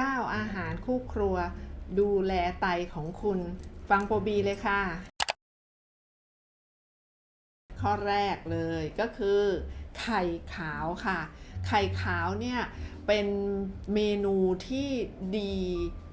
9 อาหารคู่ครัว ดูแลไตของคุณ ฟังโปรบีเลยค่ะ ข้อแรกเลยก็คือ ไข่ขาวค่ะ ไข่ขาวเนี่ยเป็นเมนูที่ดี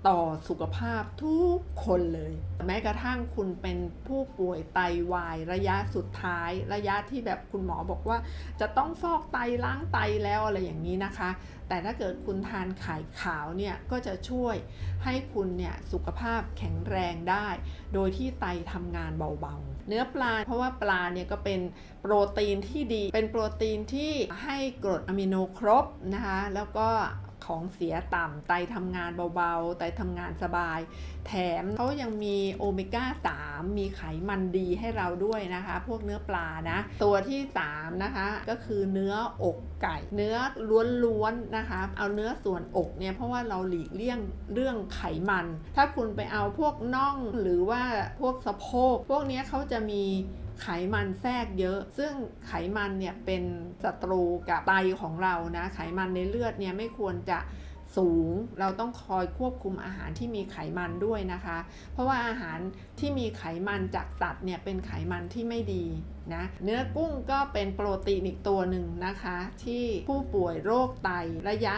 ต่อสุขภาพทุกคนเลย แม้กระทั่งคุณเป็นผู้ป่วยไตวายระยะสุดท้าย ระยะที่แบบคุณหมอบอกว่า จะต้องฟอกไตล้างไตแล้วอะไรอย่างนี้นะคะ แต่ถ้าเกิดคุณทานไข่ขาวเนี่ยก็จะช่วยให้คุณเนี่ยสุขภาพแข็งแรงได้ โดยที่ไตทำงานเบาๆ เนื้อปลาเพราะว่าปลาเนี่ยก็เป็นโปรตีนที่ดี เป็นโปรตีนที่ให้กรดอะมิโนครบนะคะแล้วก็ของเสียต่ำไตทำงานเบาๆ ไตทำงานสบาย แถมเขายังมีโอเมก้า 3 มีไขมันดีให้เราด้วยนะคะ พวกเนื้อปลานะ ตัวที่ 3 นะคะ ก็คือเนื้ออกไก่ เนื้อล้วนๆนะคะ เอาเนื้อส่วนอกเนี่ย เพราะว่าเราหลีกเลี่ยงเรื่องไขมัน ถ้าคุณไปเอาพวกน่องหรือว่าพวกสะโพก พวกเนี้ยเขาจะมี ไขมันแทรกเยอะ ซึ่งไขมันเนี่ยเป็นศัตรูกับไตของเรานะ ไขมันในเลือดเนี่ยไม่ควรจะสูง เราต้องคอยควบคุมอาหารที่มีไขมันด้วยนะคะ เพราะว่าอาหารที่มีไขมันจากสัตว์เนี่ยเป็นไขมันที่ไม่ดีนะ เนื้อกุ้งก็เป็นโปรตีนอีกตัวหนึ่งนะคะ ที่ผู้ป่วยโรคไตระยะ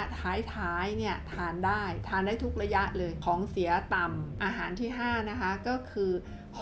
ท้ายๆเนี่ยทานได้ ทานได้ทุกระยะเลย ของเสียต่ำอาหารที่ 5 นะคะก็คือ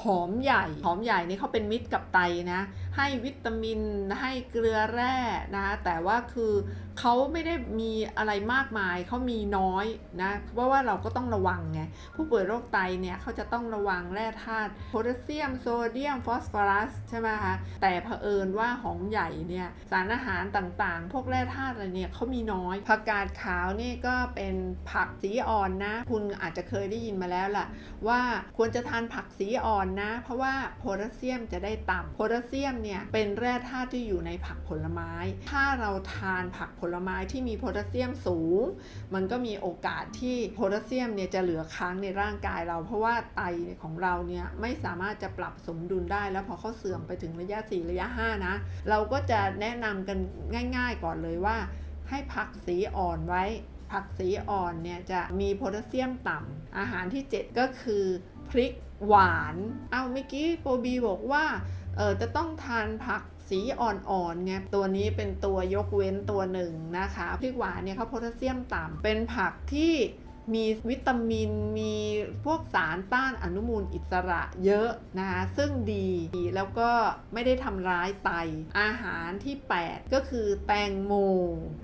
หอมใหญ่ หอมใหญ่นี่เขาเป็นมิตรกับไตนะ ให้วิตามิน ให้เกลือแร่นะคะแต่ว่าคือเขาไม่ได้มีอะไรมากมาย เขามีน้อยนะ เพราะว่าเราก็ต้องระวังไง ผู้ป่วยโรคไตเนี่ยเขาจะต้องระวังแร่ธาตุโพแทสเซียม โซเดียม ฟอสฟอรัส ใช่ไหมคะ แต่เผอิญว่าหอมใหญ่เนี่ยสารอาหารต่างๆ พวกแร่ธาตุอะไรเนี่ยเขามีน้อย ผักกาดขาวนี่ก็เป็นผักสีอ่อนนะ คุณอาจจะเคยได้ยินมาแล้วล่ะ ว่าควรจะทานผักสีอ่อนนะ เพราะว่าโพแทสเซียมจะได้ต่ำโพแทสเซียมเนี่ยเป็นแร่ธาตุที่อยู่ในผักผลไม้ ถ้าเราทานผักผลไม้ที่มีโพแทสเซียมสูง มันก็มีโอกาสที่โพแทสเซียมเนี่ยจะเหลือค้างในร่างกายเรา เพราะว่าไตของเราเนี่ยไม่สามารถจะปรับสมดุลได้ แล้วพอเขาเสื่อมไปถึงระยะ 4 ระยะ 5 นะ เราก็จะแนะนำกันง่าย ๆ ก่อนเลยว่า ให้พักสีอ่อนไว้ผักสีอ่อนเนี่ยจะมีโพแทสเซียมต่ำอาหารที่ 7 ก็คือ พริกหวาน เอาเมื่อกี้โปรบีบอกว่าเออจะต้องทานผักสีอ่อนๆไงตัวนี้เป็นตัวยกเว้นตัวหนึ่งนะคะพริกหวานเนี่ยเขาโพแทสเซียมต่ำเป็นผักที่มีวิตามินมีพวกสารต้านอนุมูลอิสระเยอะนะคะซึ่งดีแล้วก็ไม่ได้ทำร้ายไต อาหารที่ 8 ก็คือแตงโม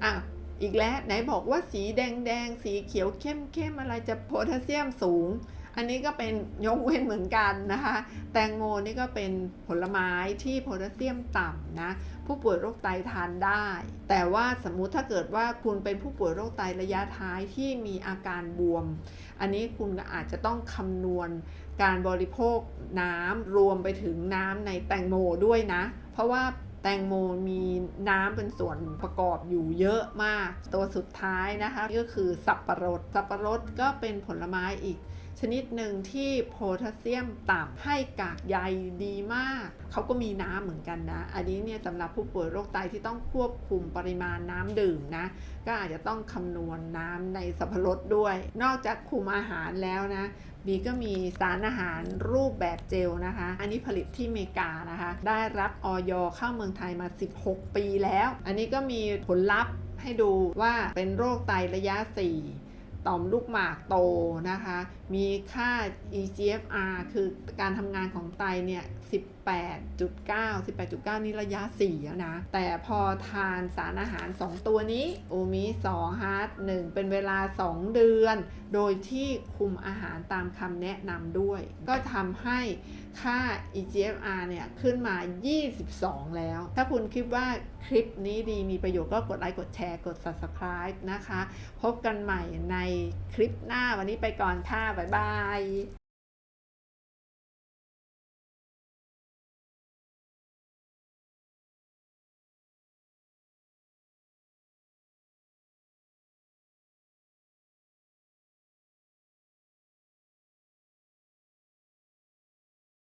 อะอีกแล้วไหนบอกว่าสีแดงแดงๆสีเขียวเข้มเข้มๆอะไรจะโพแทสเซียมสูง อันนี้ก็เป็นยกเว้นเหมือนกันนะคะ แตงโมนี่ก็เป็นผลไม้ที่โพแทสเซียมต่ำนะ ผู้ป่วยโรคไตทานได้ แต่ว่าสมมุติถ้าเกิดว่าคุณเป็นผู้ป่วยโรคไตระยะท้ายที่มีอาการบวม อันนี้คุณอาจจะต้องคำนวณการบริโภคน้ำรวมไปถึงน้ำในแตงโมด้วยนะ เพราะว่าแตงโมมีน้ำเป็นส่วนประกอบอยู่เยอะมาก ตัวสุดท้ายนะคะ ก็คือสับปะรด สับปะรดก็เป็นผลไม้อีก ชนิดหนึ่งที่โพแทสเซียมต่ำให้กากใยดีมาก เขาก็มีน้ำเหมือนกันนะ อันนี้เนี่ยสำหรับผู้ป่วยโรคไตที่ต้องควบคุมปริมาณน้ำดื่มนะ ก็อาจจะต้องคำนวณน้ำในสับปะรดด้วย นอกจากคุมอาหารแล้วนะบีก็มีสารอาหารรูปแบบเจลนะคะ อันนี้ผลิตที่อเมริกานะคะ ได้รับออยเข้าเมืองไทยมา 16 ปีแล้ว อันนี้ก็มีผลลัพธ์ให้ดูว่าเป็นโรคไตระยะ 4 ต่อมลูกหมากโตนะคะมีค่า EGFR คือการทำงานของไตเนี่ย 18.9 18.9 นี่ระยะ 4 แล้วนะ แต่พอทานสารอาหาร 2 ตัวนี้โอมิ2ฮาร์ด1เป็นเวลา 2 เดือน โดยที่คุมอาหารตามคำแนะนำด้วย ก็ทำให้ค่า EGFR เนี่ยขึ้นมา 22 แล้ว ถ้าคุณคิดว่าคลิปนี้ดีมีประโยชน์ก็กดไลค์ กดแชร์ กด Subscribe นะคะ พบกันใหม่ในคลิปหน้าวันนี้ไปก่อนค่ะบ๊ายบาย